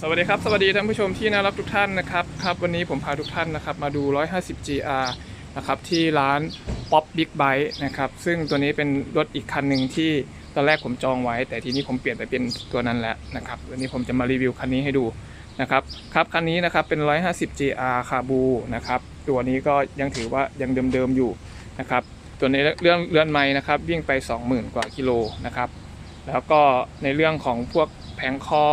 สวัสดีครับ สวัสดีท่านผู้ชมที่น่ารักทุกท่านนะครับครับ วันนี้ผมพาทุกท่านนะครับมาดู 150 GR นะครับที่ร้าน Pop Big Bike นะครับซึ่งตัวนี้เป็นรถอีกคันหนึ่งที่ตอนแรกผมจองไว้ แต่ทีนี้ผมเปลี่ยนไปเป็นตัวนั้นแล้วนะครับวันนี้ผมจะมารีวิวคันนี้ให้ดูนะครับครับคันนี้นะครับเป็น 150 GR คาบูนะครับตัวนี้ก็ยังถือว่ายังเดิมๆอยู่นะครับตัวในเรื่องเรือนไม้นะครับวิ่งไป 20,000 กว่ากิโลนะครับแล้วก็ในเรื่องของพวกแผงคอ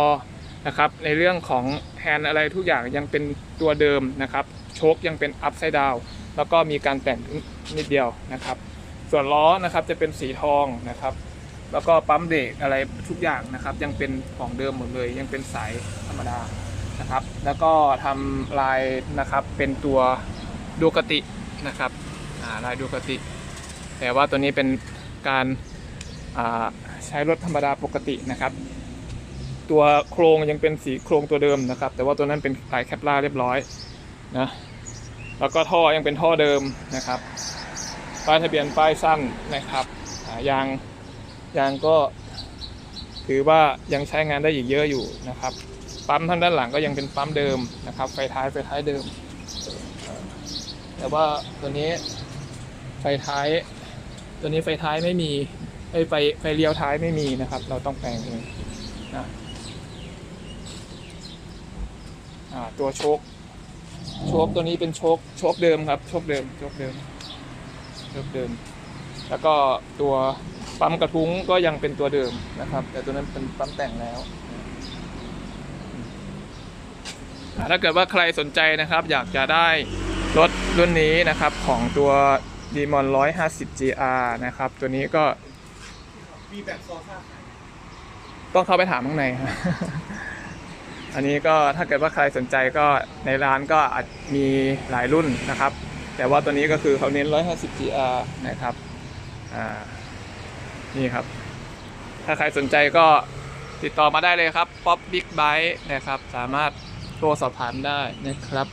นะครับในเรื่องของแฮนด์อะไรทุกอย่างยังเป็นตัวเดิมนะครับโชคยังเป็นอัพไซด์ดาวแล้วก็มีการแต่งนิดเดียวนะครับ ส่วนล้อนะครับจะเป็นสีทองนะครับ แล้วก็ปั๊มเบรกอะไรทุกอย่างนะครับ ยังเป็นของเดิมหมดเลย ยังเป็นสายธรรมดานะครับ แล้วก็ทำลายนะครับเป็นตัวดูกตินะครับลายดูกติ แต่ว่าตัวนี้เป็นการใช้รถธรรมดาปกตินะครับ ตัวโครงยังเป็นสีโครงตัวเดิมนะครับ แต่ว่าตัวนั้นเป็นลายแคปล่าเรียบร้อยนะแล้วก็ท่อยังเป็นท่อเดิมนะครับป้ายทะเบียนป้ายสั้นนะครับยางยางก็ถือว่ายังใช้งานได้อีกเยอะอยู่นะครับ ปั๊มทางด้านหลังก็ยังเป็นปั๊มเดิมนะครับไฟท้ายไฟท้ายเดิม แต่ว่าตัวนี้ไฟท้าย ตัวนี้ไฟท้ายไม่มีไอ้ยไฟไฟเลี้ยวท้ายไม่มีนะครับ เราต้องแปลงเองนะอ่า ตัวโชคโชคตัวนี้เป็นโชคโชคเดิมครับ โชคเดิมโชคเดิมโชคเดิม แล้วก็ตัวปั๊มกระทุ้งก็ยังเป็นตัวเดิมนะครับ แต่ตัวนั้นเป็นปั๊มแต่งแล้วอ่าถ้าเกิดว่าใครสนใจนะครับ อยากจะได้รถรุ่นนี้นะครับของตัว d m o n 150 GR นะครับ ตัวนี้ก็มีแบบซอซ่าขายต้องเข้าไปถามข้างในฮะ อันนี้ก็ถ้าเกิดว่าใครสนใจก็ในร้านก็อาจมีหลายรุ่นนะครับ แต่ว่าตัวนี้ก็คือเขาเน้น 150 GR นะครับอ่านี่ครับ ถ้าใครสนใจก็ติดต่อมาได้เลยครับ Pop Big Bike นะครับ สามารถโทรสอบถามได้นะครับ